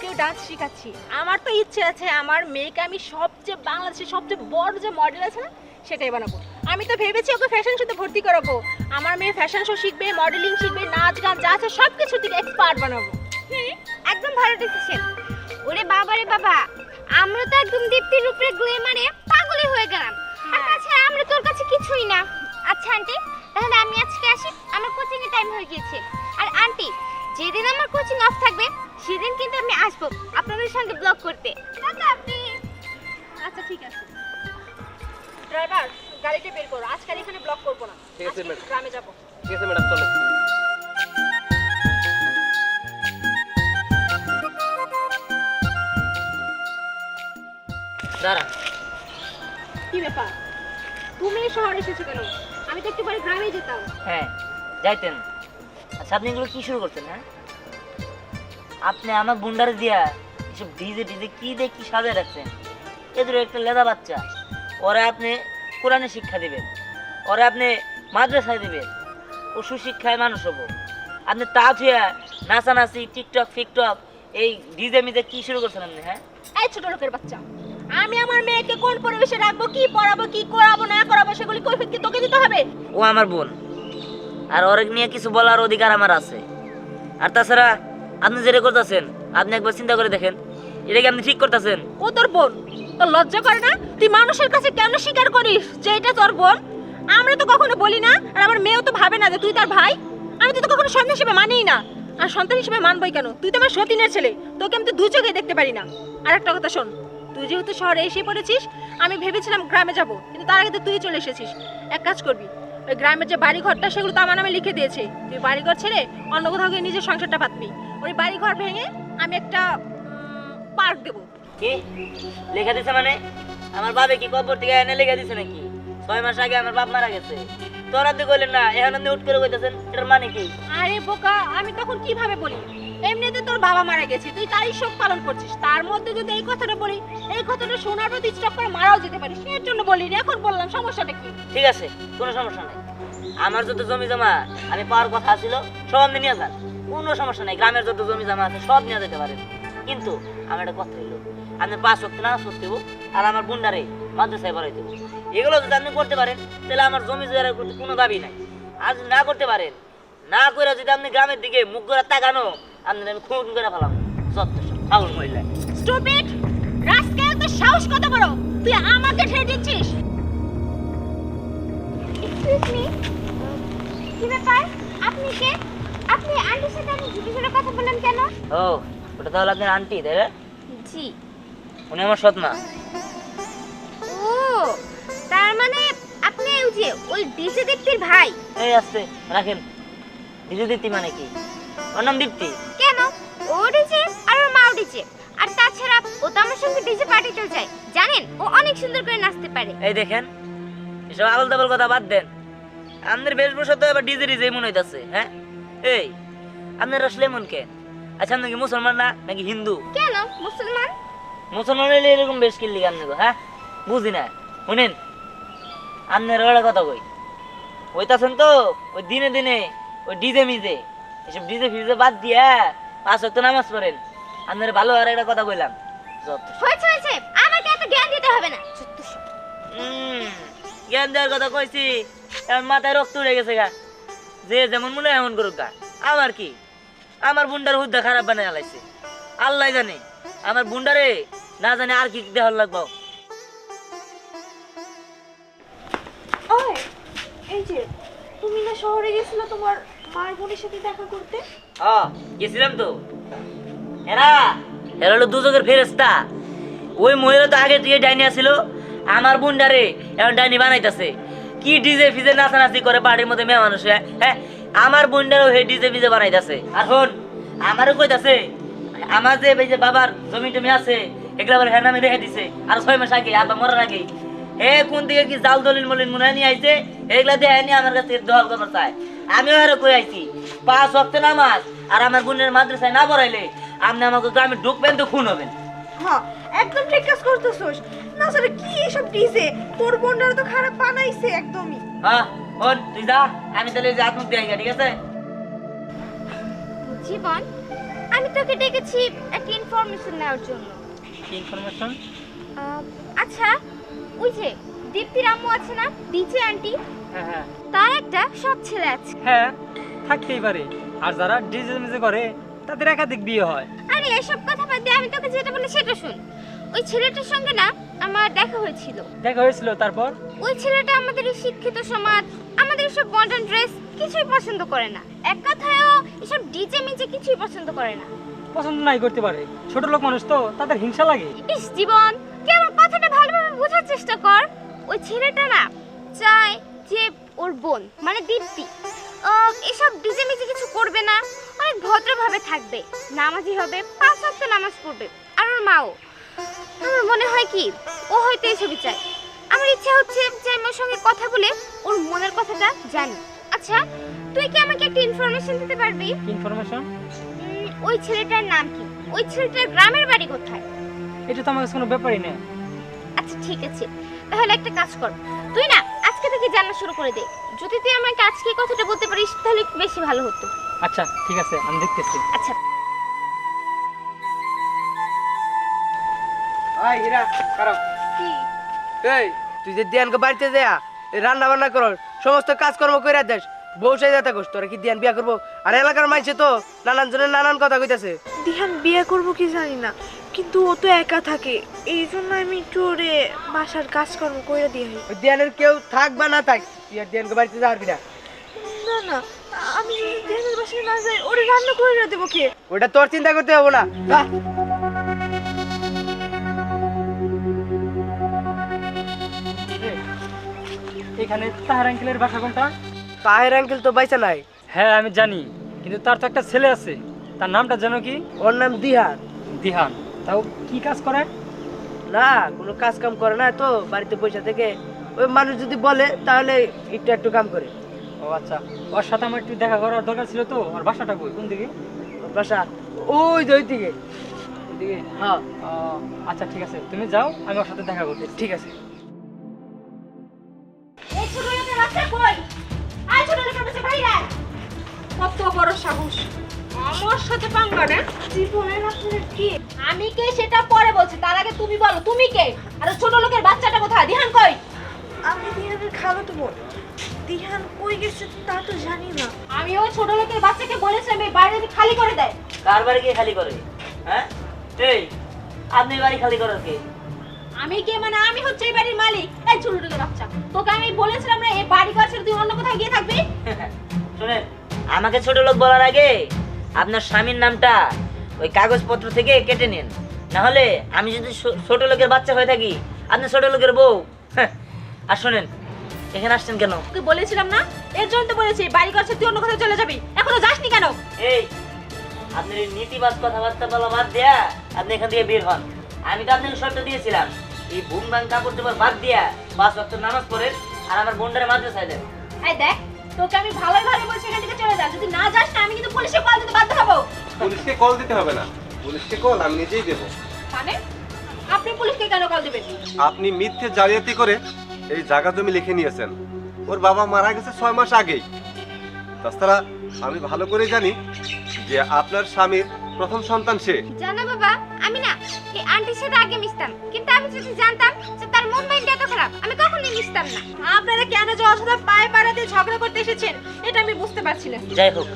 ওকেও ডান্স শেখাচ্ছি। আমার তো ইচ্ছে আছে আমার মেয়েকে আমি সবচেয়ে বাংলাদেশের সবচেয়ে বড় যে মডেল আছে না সেটাই বানাবো। আমি তো ভেবেছি ওকে ফ্যাশন শোতে ভর্তি করাবো। আমার মেয়ে ফ্যাশন শো শিখবে মডেলিং শিখবে নাচ গান যা আছে সব কিছু থেকে এক্সপার্ট বানাবো। একদম ভালো ডিসিশন ওরে বাবা রে বাবা আমরা তো একদম দীপ্তির উপরে গ্লেমারে পাগলই হয়ে গেলাম। আর তাছাড়া আমরা তোর কাছে কিছুই না। আচ্ছা আন্টি তাহলে আমি আজকে আসি। আমার কোচিং এর টাইম হয়ে গিয়েছে। আর আন্টি যেদিন আমার কোচিং অফ থাকবে সেদিন কিন্তু আমি আসব আপনাদের সঙ্গে ব্লগ করতে। আপনি। আচ্ছা ঠিক আছে। ড্রাইভার গাড়িটা বের করো। আজকাল এখানে ব্লক করব না। ঠিক আছে, ম্যাডাম। গ্রামে যাব। ঠিক আছে ম্যাডাম চলে দাঁড়া কি ব্যাপার? তুমি এই শহরে এসেছ কেন? আমি তো একটু পরে গ্রামে যেতাম। হ্যাঁ যাইতেন। আচ্ছা আপনি এগুলো কি শুরু করছেন হ্যাঁ? আপনি আমার বুন্ডারে দিয়া এসব ডিজে ডিজে কি দিয়ে কি সাজায় রাখছেন? এদের একটা লেদা বাচ্চা। ওরা আপনি কোরআনে শিক্ষা দিবেন। ওরা আপনি মাদ্রাসায় দিবেন। ও সুশিক্ষায় মানুষ হব। আপনি তা থুয়া নাচানাচি টিকটক ফিকটক এই ডিজে মিজে কি শুরু করছেন আপনি হ্যাঁ? এই ছোট লোকের বাচ্চা আমি আমার মেয়েকে কোন পরিবেশে রাখব কি পড়াবো কি করাবো না করাবো সেগুলি কৈফিয়ত কি তোকে দিতে হবে? ও আমার বোন। আর ওর নিয়ে কিছু বলার অধিকার আমার আছে। আর তাছাড়া আপনি যেটা করতেছেন আপনি একবার চিন্তা করে দেখেন, এটা কি আপনি ঠিক করতেছেন? ও তোর বোন, তোর লজ্জা করে না? তুই মানুষের কাছে কেন স্বীকার করিস যে এটা তোর বোন? আমরা তো কখনো বলি না, আর আমার মেয়েও তো ভাবে না যে তুই তার ভাই। আমি তো কখনো সন্তান হিসেবে মানিই না। আর সন্তান হিসেবে মানবই কেন? তুই তো আমার সতীনের ছেলে, তোকে আমি তো দু চোখে দেখতে পারি না। আর একটা কথা শোন, তুই যেহেতু শহরে এসে পড়েছিস, আমি ভেবেছিলাম গ্রামে যাব, কিন্তু তার আগে তো তুই চলে এসেছিস। এক কাজ করবি ওই গ্রামের যে বাড়ি ঘরটা সেগুলো তো আমার নামে লিখে দিয়েছে। তুই বাড়ি ঘর ছেড়ে অন্য কোথাও গিয়ে নিজের সংসারটা পাতবি। ওই বাড়ি ঘর ভেঙে আমি একটা পার্ক দেবো। কি? লেখা দিছে মানে? আমার বাবে কি কবর থেকে এনে লেখা দিছে নাকি? ছয় মাস আগে আমার বাপ মারা গেছে। তোরা আপনি কইলেন না এখন আপনি উঠ করে কইতেছেন এটার মানে কি? আরে বোকা আমি তখন কীভাবে বলি? এমনিতে তোর বাবা মারা গেছে, তুই তারই শোক পালন করছিস। তার মধ্যে যদি এই কথাটা বলি, এই কথাটা শোনার পর তুই করে মারাও যেতে পারিস এর জন্য বলি এখন বললাম, সমস্যাটা কি? ঠিক আছে, কোনো সমস্যা নাই। আমার যত জমি জমা আমি পাওয়ার কথা ছিল, সব নিয়ে যান। কোনো সমস্যা নাই, গ্রামের যত জমি জমা আছে, সব নিয়ে যেতে পারেন। কিন্তু আমার একটা কথা হইল আপনি পাঁচ সপ্তাহ না দেবো আর আমার বুন্ডারে মাদ্রাসায় বাড়াই দেবো এগুলো যদি আপনি করতে পারেন, তাহলে আমার জমি জয়ের কোনো দাবি নাই। আর যদি না করতে পারেন, না করে যদি আপনি গ্রামের দিকে মুখ করে তাকানো আপনি আমি খুন করে ফেলাম। যত ফাউল মহিলা। স্টুপিড! রাস্কেল তো সাহস কত বড়? তুই আমাকে ঠেলে দিচ্ছিস? এক্সকিউজ মি কি ব্যাপার? আপনি কে? আপনি আন্টির সাথে আমি ঝুটি ঝুটি কথা বললেন কেন? ও ওটা তাহলে আপনার আন্টি তাই না? জি। উনি আমার সৎ মা। ও তার মানে আপনি ওই যে ওই ডিজে দীপ্তির ভাই? এই আসতে রাখেন। ডিজে দীপ্তি মানে কি? ওর নাম দীপ্তি। কেন? ও ডিজে আর ওর মাও ডিজে আর তাছাড়া ও তো আমার সঙ্গে ডিজে পার্টিতেও যায়। জানেন? ও অনেক সুন্দর করে নাচতে পারে। এই দেখেন এসব আবল তাবল কথা বাদ দেন। আপনাদের বেশভূষা তো এবার ডিজে ডিজে মনে হইতাছে হ্যাঁ? এই আপনার আসলে এমন কে? আচ্ছা আপনি কি মুসলমান না নাকি হিন্দু? কেন? মুসলমান? মুসলমান হইলে এরকম বেশ কিনলি গো, হ্যাঁ? বুঝি না। শুনেন আপনার ওরা কথা কই? হইতাছেন তো ওই দিনে দিনে ওই ডিজে মিজে। এসব ডিজে ফিজে বাদ দিয়া পাঁচ ওয়াক্ত নামাজ পড়েন। আপনার ভালো আর একটা কথা কইলাম। হয়েছে হয়েছে। আমাকে এত জ্ঞান দিতে হবে না। জ্ঞান দেওয়ার কথা কইছি। এখন মাথায় রক্ত উড়ে গেছে গা। যে যেমন মনে এমন করুক গা। আমার কি? আমার বুন্ডার হুদ্দা খারাপ বানায় আলাইছে। আল্লাহ জানে। আমার বুন্ডারে না জানে আর কি দেওয়ার লাগবো। এই যে তুমি না শহরে গেছিলে তোমার হ্যাঁ আমার এখন ডাইনি বানাইতাছে। কি ডিজে ফিজে নাচানাচি করে মধ্যে মেয়ে মানুষ হ্যাঁ আমার বুন্ডারও হে ডিজে ফিজে বানাইতাছে। আর শোন, আমারও কইতাছে, আমার যে এই যে বাবার জমি টমি আছে হ্যাঁ দিছে, আর ছয় মাস আগে, আব্বা মরার আগে। হে, কোন দিকে কি জাল দলিল মলিন মনে নিয়ে আইছে, এগুলা দিয়ে আমার কাছে দল করতে চায়। আমিও আরও কই আইছি। পাঁচ ওয়াক্ত নামাজ আর আমার বোনের মাদ্রাসায় না পড়াইলে আপনি আমাকে গ্রামে ঢুকবেন তো খুন হবেন। হ্যাঁ একদম ঠিক কাজ করতেছোস। না স্যার কি এসব ডিজে তোর বোনরা তো খারাপ বানাইছে একদমই। হ্যাঁ বোন তুই যা আমি তাহলে এই যে হাত দিয়ে ঠিক আছে? জীবন আমি তোকে ডেকেছি একটা ইনফরমেশন নেওয়ার জন্য। কি ইনফরমেশন আচ্ছা ওই যে দীপ্তির আম্মু আছে না? ডিজে আন্টি তার একটা সৎ ছেলে আছে। হ্যাঁ থাকতেই পারে। আর যারা ডিজে মিজে করে তাদের একাধিক বিয়ে হয়। আরে এসব কথা বাদ দিয়ে আমি তোকে যেটা বলি সেটা শুন। ওই ছেলেটার সঙ্গে না আমার দেখা হয়েছিল। দেখা হয়েছিল তারপর? ওই ছেলেটা আমাদের এই শিক্ষিত সমাজ আমাদের এসব মডার্ন ড্রেস কিছুই পছন্দ করে না। এক কথায়ও এসব ডিজে মিজে কিছুই পছন্দ করে না। পছন্দ নাই করতে পারে। ছোট লোক মানুষ তো তাদের হিংসা লাগে। ইস জীবন তুই আমার কথাটা ভালোভাবে বোঝার চেষ্টা কর। ওই ছেলেটা না চায় যে ওর বোন মানে দীপ্তি। এসব ডিজে মিজে কিছু করবে না অনেক ভদ্রভাবে থাকবে। নামাজি হবে পাঁচ ওয়াক্ত নামাজ পড়বে আর ওর মাও। আমার মনে হয় কি ও হয়তো এই ছবি চায়। আমার ইচ্ছা হচ্ছে যে আমি ওর সঙ্গে কথা বলে ওর মনের কথাটা জানি। আচ্ছা তুই কি আমাকে একটা ইনফরমেশন দিতে পারবি? ইনফরমেশন ওই ছেলেটার নাম কি? ওই ছেলেটার গ্রামের বাড়ি কোথায়? এটা তো আমার কাছে কোনো ব্যাপারই না আচ্ছা ঠিক আছে। তাহলে একটা কাজ কর। তুই না থেকে জানা শুরু করে দে। যদি তুই আমাকে আজকে কথাটা বলতে পারিস তাহলে বেশি ভালো হতো। আচ্ছা ঠিক আছে আমি দেখতেছি। আচ্ছা। আই হীরা খারাপ। কি? এই তুই যে দিয়ানকে বাড়িতে যা রান্না বান্না কর সমস্ত কাজকর্ম করে দেস বউ সাইজা থাকস তোরা কি দিয়ান বিয়া করব? আর এলাকার মাইছে তো নানান জনের নানান কথা কইতাছে। দিহান বিয়ে করব কি জানি না। কিন্তু ও তো একা থাকে। এই জন্য আমি একটু ওরে বাসার কাজকর্ম করে দিয়ে হই ওই দিয়ানের কেউ থাক বা না থাক তুই আর দিয়ানকে বাড়িতে যা পারবি না। না না আমি দিহানের বাসায় না যাই ওরে রান্না করে দেবো কে? ওটা তোর চিন্তা করতে হবে না যা। এখানে তাহার আঙ্কেলের বাসা কোনটা? তাহের আঙ্কেল তো বাইসা নাই। হ্যাঁ আমি জানি কিন্তু তার তো একটা ছেলে আছে। তার নামটা জানো কি? ওর নাম দিহান। দিহান। তাও কি কাজ করে? না কোনো কাজ কাম করে না তো বাড়িতে পয়সা থেকে। ওই মানুষ যদি বলে তাহলে একটু একটু কাম করে। ও আচ্ছা ওর সাথে আমার একটু দেখা করার দরকার ছিল তো আর বাসাটা কই? কোন দিকে? ওর বাসা? ওই যে ওই দিকে ওইদিকে? হ্যাঁ ও, আচ্ছা ঠিক আছে তুমি যাও আমি ওর সাথে দেখা করতে ঠিক আছে। এই ছোট লোকের কই? আয় ছোট লোকের বাচ্চা বাইরে কত বড় সাহস। আমার সাথে পাঙ্গা না জীবনের আপনার কি? আমি কে সেটা পরে বলছি তার আগে তুমি বলো তুমি কে? আর ওই ছোট লোকের বাচ্চাটা কোথায়? দিহান কই? আমি দিহানের খালাতো বোন। দিহান কই গেছে তা তো জানি না। আমি ওই ছোট লোকের বাচ্চাকে বলেছিলাম এই বাইরে যদি খালি করে দেয়। কার বাড়ি গিয়ে খালি করে? হ্যাঁ? এই আপনি বাড়ি খালি করার কে? আমি কে মানে? আমি হচ্ছে এই বাড়ির মালিক। এই ছোট লোকের বাচ্চা। তোকে আমি বলেছিলাম না এই বাড়ি ঘর ছেড়ে তুই অন্য কোথাও গিয়ে থাকবি? শুনেন আমাকে ছোট লোক বলার আগে আপনার স্বামীর নামটা ওই কাগজপত্র থেকে কেটে নিন। না হলে আমি যদি ছোট লোকের বাচ্চা হয়ে থাকি আপনি ছোট লোকের বউ। হ্যাঁ, আর শোনেন এখানে আসছেন কেন? তোকে বলেছিলাম না? এর জন্য তো বলেছি বাড়ি ঘর ছেড়ে তুই অন্য কোথাও চলে যাবি। এখনও যাসনি কেন? এই আপনি এই নীতিবাদ কথাবার্তা বলা বাদ দেয়া আপনি এখান থেকে বের হন। আমি তো আপনাকে শর্ত দিয়েছিলাম এই বুম বাং কাপড় চোপড় বাদ দিয়া পাঁচ ওয়াক্ত নামাজ পড়েন আর আমার বোনটারে মাদ্রাসায় দেন। এই দেখ তোকে আমি ভালোই ভালো বলছি এখান থেকে চলে যা যদি না যাস না আমি কিন্তু পুলিশে কল দিতে বাধ্য হব পুলিশকে কল দিতে হবে না। পুলিশকে কল আমি নিজেই দেবো। মানে? আপনি পুলিশকে কেন কল দিবেন? আপনি মিথ্যে জালিয়াতি করে এই জায়গা জমি লিখে নিয়েছেন। ওর বাবা মারা গেছে ছয় মাস আগেই। তাছাড়া আমি ভালো করে জানি যে আপনার স্বামীর প্রথম সন্তান সে। জানো বাবা আমি না এই আন্টির সাথে আগে মিশতাম। কিন্তু আমি যদি জানতাম যে তার মন মাইন্ড এত খারাপ আমি কখনোই মিশতাম না। আপনারা কেন যে অযথা পায়ে পাড়াতে ঝগড়া করতে এসেছেন এটা আমি বুঝতে পারছি না যাই হোক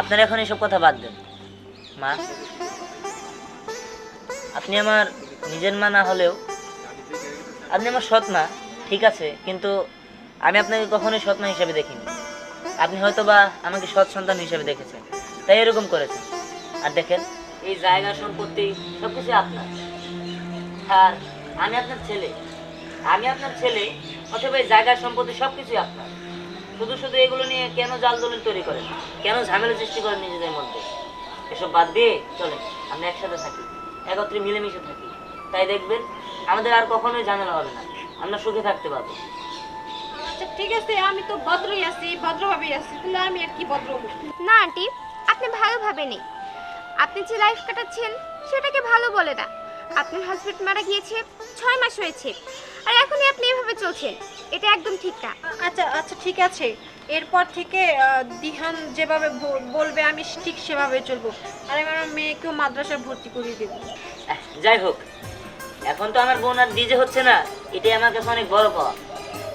আপনারা এখন এসব কথা বাদ দেন। মা, আপনি আমার নিজের মা না হলেও আপনি আমার সৎ মা, ঠিক আছে, কিন্তু আমি আপনাকে কখনোই সৎ মা হিসেবে দেখিনি। আপনি হয়তো বা আমাকে সৎ সন্তান হিসেবে দেখেছেন, তাই এরকম করেছেন। আর দেখেন, এই জায়গা সম্পত্তি সব কিছু আপনার। আর আমি আপনার ছেলে, আমি আপনার ছেলে, অথবা এই জায়গা সম্পত্তি সব কিছুই আপনার। শুধু শুধু এগুলো নিয়ে কেন জাল দলিল তৈরি করেন? কেন ঝামেলা সৃষ্টি করেন নিজেদের মধ্যে? এসব বাদ দিয়ে চলে আমরা একসাথে থাকি একত্রে মিলেমিশে থাকি। তাই দেখবেন আমাদের আর কখনোই ঝামেলা হবে না আমরা সুখে থাকতে পারব। আচ্ছা ঠিক আছে আমি তো ভদ্রই আছি ভদ্রভাবেই আছি তাহলে আমি আর কি ভদ্র হব? না আন্টি আপনি ভালোভাবে নেই আপনি যে লাইফ কাটাচ্ছেন সেটাকে ভালো বলে না। আপনার হাজবেন্ড মারা গিয়েছে ছয় মাস হয়েছে। আর এখনই আপনি এভাবে চলছেন এটা একদম ঠিক না। আচ্ছা আচ্ছা ঠিক আছে। এরপর থেকে দিহান যেভাবে বলবে আমি ঠিক সেভাবে চলবো। আর আমি আমার মেয়েকেও মাদ্রাসায় ভর্তি করিয়ে দেবো। যাই হোক এখন তো আমার বোন আর ডিজে হচ্ছে না এটাই আমার কাছে অনেক বড় পাওয়া।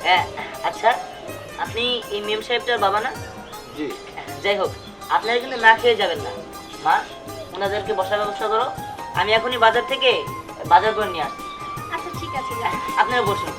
হ্যাঁ আচ্ছা আপনি এই মেম সাহেবটার বাবা না? জি। যাই হোক আপনারা কিন্তু না খেয়ে যাবেন না। মা ওনাদেরকে বসার ব্যবস্থা করো। আমি এখনই বাজার থেকে বাজার করে নিয়ে আসছি। আচ্ছা ঠিক আছে আপনারা বসুন।